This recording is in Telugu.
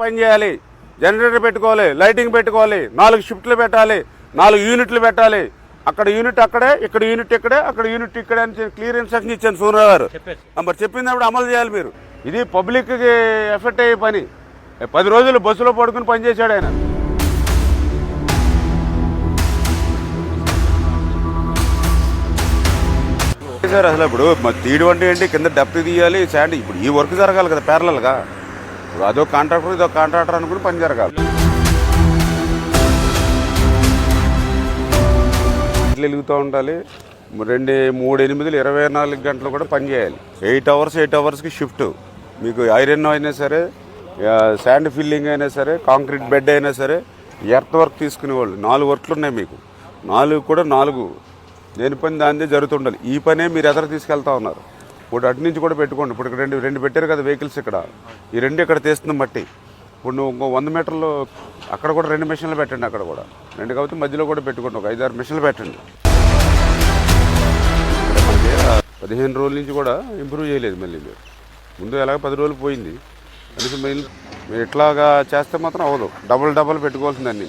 పని చేయాలి జనరేటర్ పెట్టుకోవాలి లైటింగ్ పెట్టుకోవాలి నాలుగు షిఫ్ట్లు పెట్టాలి నాలుగు యూనిట్లు పెట్టాలి. అక్కడ యూనిట్ అక్కడే ఇక్కడ యూనిట్ ఇక్కడే అక్కడ యూనిట్ ఇక్కడే అని క్లియర్ ఇన్స్ట్రక్షన్ ఇచ్చాను సూర్యరావు గారు. మరి చెప్పినప్పుడు అమలు చేయాలి మీరు. ఇది పబ్లిక్కి ఎఫెక్ట్ అయ్యే పని. పది రోజులు బస్సులో పడుకుని పనిచేశాడు ఆయన. సార్ అసలు ఇప్పుడు తీయడం అంటే ఏంటి? కింద డెప్త్ తీయాలి శాండ్ ఇప్పుడు ఈ వర్క్ జరగాలి కదా ప్యారలల్గా ఇప్పుడు అదో కాంట్రాక్టర్ ఇదో కాంట్రాక్టర్ అనుకుని పని జరగాలి. ఇట్లా వెలుగుతూ ఉండాలి. రెండు మూడు ఎనిమిదిలు ఇరవై నాలుగు గంటలు కూడా పని చేయాలి. ఎయిట్ అవర్స్ ఎయిట్ అవర్స్కి షిఫ్ట్ మీకు ఐరన్ అయినా సరే శాండ్ ఫిల్లింగ్ అయినా సరే కాంక్రీట్ బెడ్ అయినా సరే ఎర్త్ వర్క్ తీసుకునేవాళ్ళు నాలుగు వర్క్లు ఉన్నాయి మీకు. నాలుగు కూడా నాలుగు. దేని పని దానిదే జరుగుతుండాలి ఈ పనే మీరు ఎదర తీసుకెళ్తా ఉన్నారు? ఇప్పుడు అటు నుంచి కూడా పెట్టుకోండి. ఇప్పుడు ఇక్కడ రెండు రెండు పెట్టారు కదా వెహికల్స్ ఇక్కడ. ఈ రెండు ఇక్కడ తీస్తుంది మట్టి. ఇప్పుడు నువ్వు ఇంకో వంద మీటర్లు అక్కడ కూడా రెండు మిషన్లు పెట్టండి అక్కడ కూడా. రెండు కాబట్టి మధ్యలో కూడా పెట్టుకోండి. ఒక ఐదారు మిషన్లు పెట్టండి. పదిహేను రోజుల నుంచి కూడా ఇంప్రూవ్ చేయలేదు మళ్ళీ మీరు. ముందు ఎలాగ పది రోజులు పోయింది. కనీసం మీరు ఇట్లాగా చేస్తే మాత్రం అవ్వదు. డబుల్ డబుల్ పెట్టుకోవాల్సింది అన్ని.